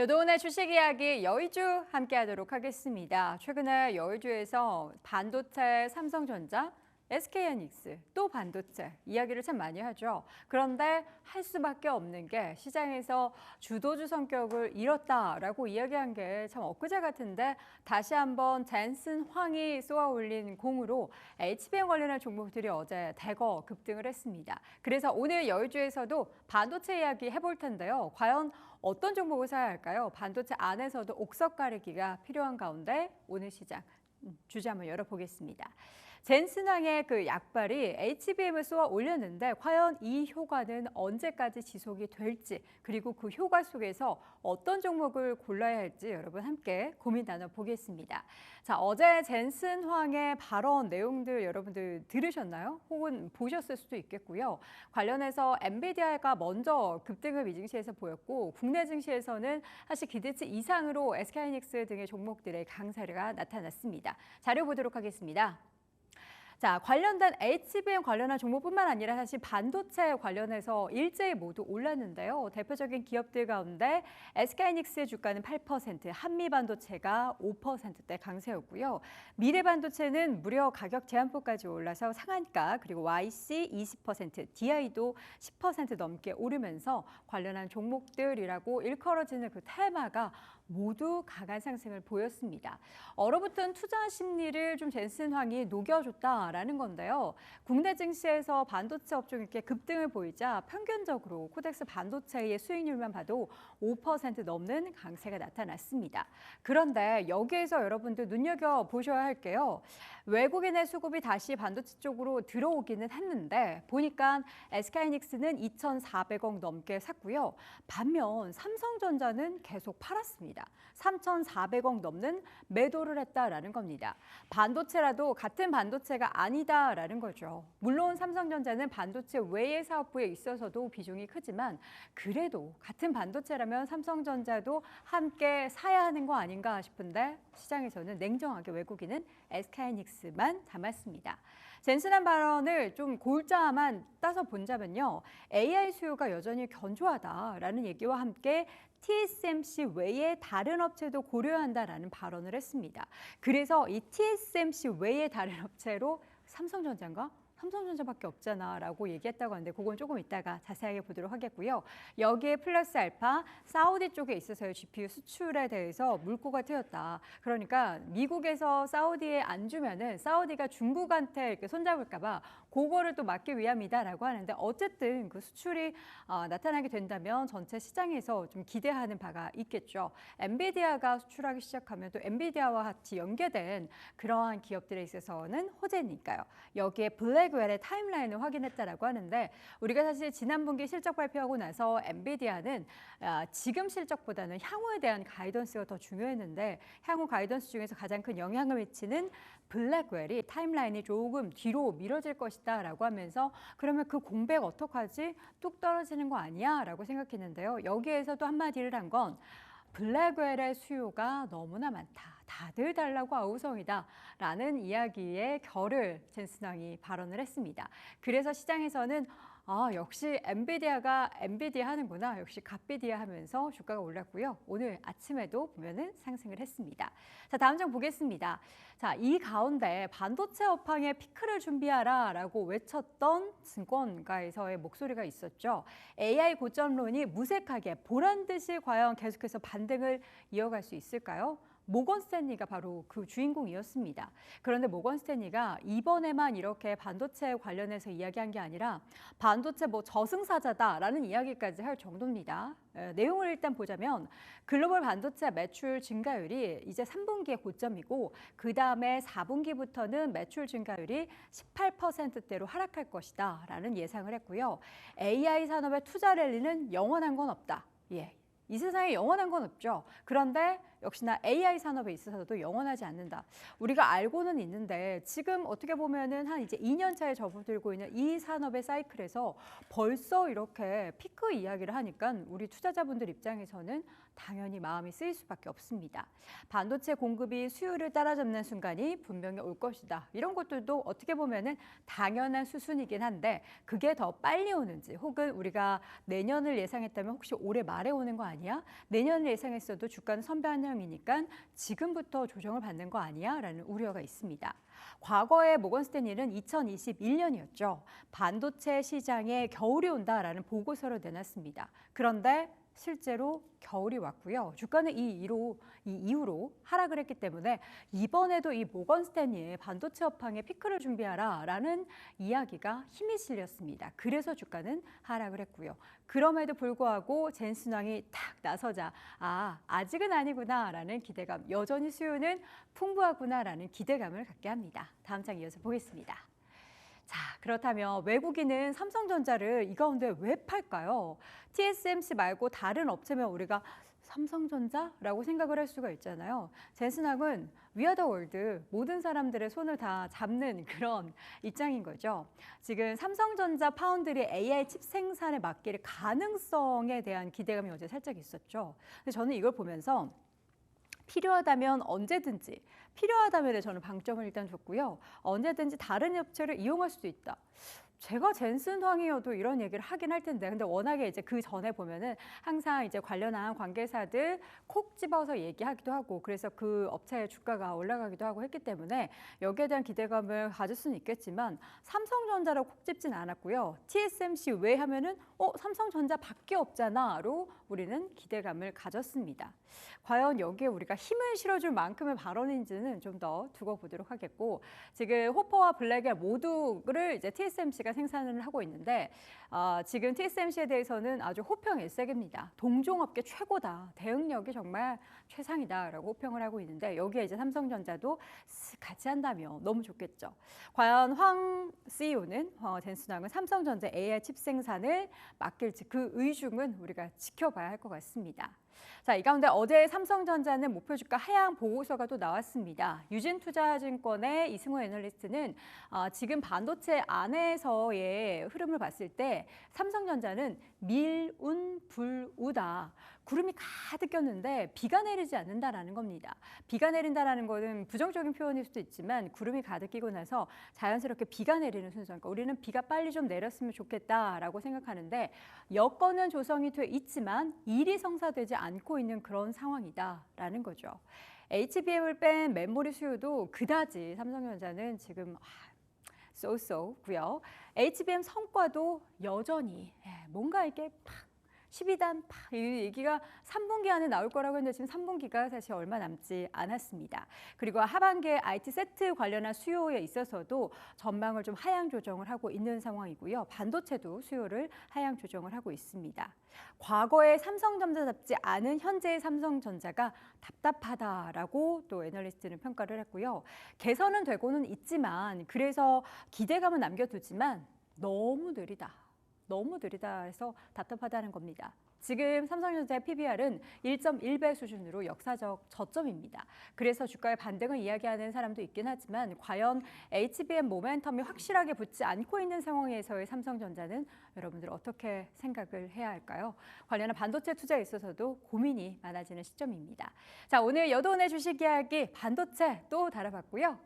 여도원의 주식 이야기 여의주 함께 하도록 하겠습니다. 최근에 여의주에서 반도체 삼성전자, SK하이닉스, 또 반도체 이야기를 참 많이 하죠. 그런데 할 수밖에 없는 게 시장에서 주도주 성격을 잃었다라고 이야기한 게 참 엊그제 같은데 다시 한번 젠슨 황이 쏘아 올린 공으로 HBM 관련한 종목들이 어제 대거 급등을 했습니다. 그래서 오늘 여의주에서도 반도체 이야기 해볼 텐데요. 과연 어떤 종목을 사야 할까요? 반도체 안에서도 옥석 가리기가 필요한 가운데 오늘 시장 음, 주제 한번 열어보겠습니다. 젠슨왕의 그 약발이 HBM을 쏘아 올렸는데 과연 이 효과는 언제까지 지속이 될지 그리고 그 효과 속에서 어떤 종목을 골라야 할지 여러분 함께 고민 나눠보겠습니다. 자 어제 젠슨 황의 발언 내용들 여러분들 들으셨나요? 혹은 보셨을 수도 있겠고요. 관련해서 엔비디아가 먼저 급등을 미증시에서 보였고 국내 증시에서는 사실 기대치 이상으로 SK하이닉스 등의 종목들의 강세가 나타났습니다. 자료 보도록 하겠습니다. 자, 관련된 HBM 관련한 종목뿐만 아니라 사실 반도체 관련해서 일제히 모두 올랐는데요. 대표적인 기업들 가운데 SK하이닉스의 주가는 8%, 한미반도체가 5%대 강세였고요. 미래반도체는 무려 가격 제한폭까지 올라서 상한가, 그리고 YC 20%, DI도 10% 넘게 오르면서 관련한 종목들이라고 일컬어지는 그 테마가 모두 강한 상승을 보였습니다. 얼어붙은 투자 심리를 좀 젠슨 황이 녹여줬다라는 건데요. 국내 증시에서 반도체 업종에게 급등을 보이자 평균적으로 코덱스 반도체의 수익률만 봐도 5% 넘는 강세가 나타났습니다. 그런데 여기에서 여러분들 눈여겨 보셔야 할 게요. 외국인의 수급이 다시 반도체 쪽으로 들어오기는 했는데 보니까 SK하이닉스는 2,400억 넘게 샀고요. 반면 삼성전자는 계속 팔았습니다. 3,400억 넘는 매도를 했다라는 겁니다. 반도체라도 같은 반도체가 아니다라는 거죠. 물론 삼성전자는 반도체 외의 사업부에 있어서도 비중이 크지만 그래도 같은 반도체라면 삼성전자도 함께 사야 하는 거 아닌가 싶은데 시장에서는 냉정하게 외국인은 SK하이닉스만 담았습니다. 젠슨한 발언을 좀 골자만 따서 본다면요. AI 수요가 여전히 견조하다라는 얘기와 함께 TSMC 외에 다른 업체도 고려한다라는 발언을 했습니다. 그래서 이 TSMC 외에 다른 업체로 삼성전자인가? 삼성전자밖에 없잖아라고 얘기했다고 하는데 그건 조금 이따가 자세하게 보도록 하겠고요. 여기에 플러스 알파 사우디 쪽에 있어서의 GPU 수출에 대해서 물꼬가 트였다. 그러니까 미국에서 사우디에 안 주면은 사우디가 중국한테 이렇게 손잡을까봐 그거를 또 막기 위함이다라고 하는데 어쨌든 그 수출이 어, 나타나게 된다면 전체 시장에서 좀 기대하는 바가 있겠죠. 엔비디아가 수출하기 시작하면 또 엔비디아와 같이 연계된 그러한 기업들에 있어서는 호재니까요. 여기에 블랙 웰의 타임라인을 확인했다라고 하는데 우리가 사실 지난 분기 실적 발표하고 나서 엔비디아는 아, 지금 실적보다는 향후에 대한 가이던스가 더 중요했는데 향후 가이던스 중에서 가장 큰 영향을 미치는 블랙웰이 타임라인이 조금 뒤로 미뤄질 것이다라고 하면서 그러면 그 공백 어떡하지? 뚝 떨어지는 거 아니야? 라고 생각했는데요. 여기에서 도 한마디를 한 건 블랙웰의 수요가 너무나 많다. 다들 달라고 아우성이다. 라는 이야기의 결을 젠슨왕이 발언을 했습니다. 그래서 시장에서는 아, 역시 엔비디아가 엔비디아 하는구나. 역시 갓비디아 하면서 주가가 올랐고요. 오늘 아침에도 보면은 상승을 했습니다. 자, 다음 장 보겠습니다. 자, 이 가운데 반도체 업황에 피크를 준비하라 라고 외쳤던 증권가에서의 목소리가 있었죠. AI 고점론이 무색하게 보란 듯이 과연 계속해서 반등을 이어갈 수 있을까요? 모건 스탠리가 바로 그 주인공이었습니다. 그런데 모건 스탠리가 이번에만 이렇게 반도체 관련해서 이야기한 게 아니라 반도체 뭐 저승사자다라는 이야기까지 할 정도입니다. 에, 내용을 일단 보자면 글로벌 반도체 매출 증가율이 이제 3분기에 고점이고 그 다음에 4분기부터는 매출 증가율이 18%대로 하락할 것이다 라는 예상을 했고요. AI 산업의 투자 랠리는 영원한 건 없다. 예, 이 세상에 영원한 건 없죠. 그런데 역시나 AI 산업에 있어서도 영원하지 않는다. 우리가 알고는 있는데 지금 어떻게 보면은 한 이제 2년 차에 접어들고 있는 이 산업의 사이클에서 벌써 이렇게 피크 이야기를 하니까 우리 투자자분들 입장에서는 당연히 마음이 쓰일 수밖에 없습니다. 반도체 공급이 수요를 따라잡는 순간이 분명히 올 것이다. 이런 것들도 어떻게 보면은 당연한 수순이긴 한데 그게 더 빨리 오는지 혹은 우리가 내년을 예상했다면 혹시 올해 말에 오는 거 아니야? 내년을 예상했어도 주가는 선반영이니까 지금부터 조정을 받는 거 아니야? 라는 우려가 있습니다. 과거에 모건스탠리는 2021년이었죠. 반도체 시장에 겨울이 온다라는 보고서를 내놨습니다. 그런데 실제로 겨울이 왔고요. 주가는 이 이후로, 이 이후로 하락을 했기 때문에 이번에도 이 모건 스탠리의 반도체 업황에 피크를 준비하라라는 이야기가 힘이 실렸습니다. 그래서 주가는 하락을 했고요. 그럼에도 불구하고 젠슨왕이 탁 나서자 아 아직은 아니구나라는 기대감 여전히 수요는 풍부하구나라는 기대감을 갖게 합니다. 다음 장 이어서 보겠습니다. 자, 그렇다면 외국인은 삼성전자를 이 가운데 왜 팔까요? TSMC 말고 다른 업체면 우리가 삼성전자라고 생각을 할 수가 있잖아요. 젠슨학은 위아더 월드 모든 사람들의 손을 다 잡는 그런 입장인 거죠. 지금 삼성전자 파운드리 AI 칩 생산에 맡길 가능성에 대한 기대감이 어제 살짝 있었죠. 근데 저는 이걸 보면서 필요하다면 언제든지 필요하다면에 저는 방점을 일단 줬고요. 언제든지 다른 업체를 이용할 수도 있다. 제가 젠슨 황이어도 이런 얘기를 하긴 할 텐데 근데 워낙에 이제 그 전에 보면은 항상 이제 관련한 관계사들 콕 집어서 얘기하기도 하고 그래서 그 업체의 주가가 올라가기도 하고 했기 때문에 여기에 대한 기대감을 가질 수는 있겠지만 삼성전자로 콕 집진 않았고요. TSMC 왜 하면은 어 삼성전자밖에 없잖아로 우리는 기대감을 가졌습니다. 과연 여기에 우리가 힘을 실어줄 만큼의 발언인지는 좀 더 두고 보도록 하겠고 지금 호퍼와 블랙의 모두를 이제 TSMC가 생산을 하고 있는데 어, 지금 TSMC에 대해서는 아주 호평 일색입니다. 동종업계 최고다. 대응력이 정말 최상이다라고 호평을 하고 있는데 여기에 이제 삼성전자도 같이 한다면 너무 좋겠죠. 과연 황 CEO는 어, 젠슨왕은 삼성전자 AI 칩 생산을 맡길지 그 의중은 우리가 지켜봐야 할 것 같습니다. 자, 이 가운데 어제 삼성전자는 목표 주가 하향 보고서가 또 나왔습니다. 유진투자증권의 이승호 애널리스트는 어, 지금 반도체 안에서의 흐름을 봤을 때 삼성전자는 밀운 불우다. 구름이 가득 꼈는데 비가 내리지 않는다라는 겁니다. 비가 내린다라는 것은 부정적인 표현일 수도 있지만 구름이 가득 끼고 나서 자연스럽게 비가 내리는 순서니까 우리는 비가 빨리 좀 내렸으면 좋겠다라고 생각하는데 여건은 조성이 돼 있지만 일이 성사되지 않고 있는 그런 상황이다라는 거죠. HBM을 뺀 메모리 수요도 그다지 삼성전자는 지금 쏘쏘고요. HBM 성과도 여전히 예, 뭔가 이게 팍 12단 팍, 이 얘기가 3분기 안에 나올 거라고 했는데 지금 3분기가 사실 얼마 남지 않았습니다. 그리고 하반기에 IT 세트 관련한 수요에 있어서도 전망을 좀 하향 조정을 하고 있는 상황이고요. 반도체도 수요를 하향 조정을 하고 있습니다. 과거에 삼성전자답지 않은 현재의 삼성전자가 답답하다라고 또 애널리스트는 평가를 했고요. 개선은 되고는 있지만 그래서 기대감은 남겨두지만 너무 느리다. 너무 느리다 해서 답답하다는 겁니다. 지금 삼성전자의 PBR은 1.1배 수준으로 역사적 저점입니다. 그래서 주가의 반등을 이야기하는 사람도 있긴 하지만 과연 HBM 모멘텀이 확실하게 붙지 않고 있는 상황에서의 삼성전자는 여러분들 어떻게 생각을 해야 할까요? 관련한 반도체 투자에 있어서도 고민이 많아지는 시점입니다. 자, 오늘 여도원의 주식 이야기 반도체 또 다뤄봤고요.